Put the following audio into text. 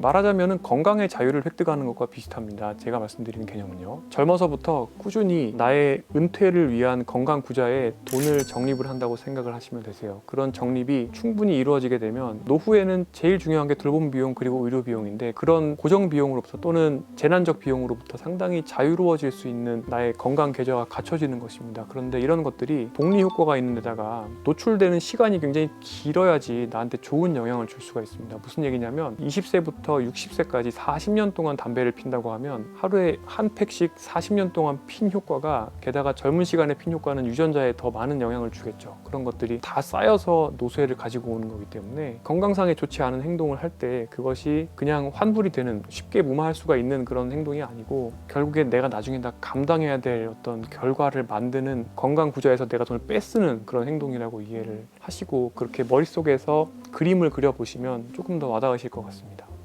말하자면 건강의 자유를 획득하는 것과 비슷합니다. 제가 말씀드리는 개념은요. 젊어서부터 꾸준히 나의 은퇴를 위한 건강 구자에 돈을 적립을 한다고 생각을 하시면 되세요. 그런 적립이 충분히 이루어지게 되면 노후에는 제일 중요한 게 돌봄 비용 그리고 의료 비용인데 그런 고정 비용으로부터 또는 재난적 비용으로부터 상당히 자유로워질 수 있는 나의 건강 계좌가 갖춰지는 것입니다. 그런데 이런 것들이 복리 효과가 있는 데다가 노출되는 시간이 굉장히 길어야지 나한테 좋은 영향을 줄 수가 있습니다. 무슨 얘기냐면 20 세부터 60세까지 40년 동안 담배를 핀다고 하면 하루에 한 팩씩 40년 동안 핀 효과가 게다가 젊은 시간에 핀 효과는 유전자에 더 많은 영향을 주겠죠. 그런 것들이 다 쌓여서 노쇠를 가지고 오는 거기 때문에 건강상에 좋지 않은 행동을 할 때 그것이 그냥 환불이 되는 쉽게 무마할 수가 있는 그런 행동이 아니고 결국에 내가 나중에 다 감당해야 될 어떤 결과를 만드는 건강 구조에서 내가 돈을 빼쓰는 그런 행동이라고 이해를 하시고 그렇게 머릿속에서 그림을 그려 보시면 조금 더 와닿으실 것 같습니다.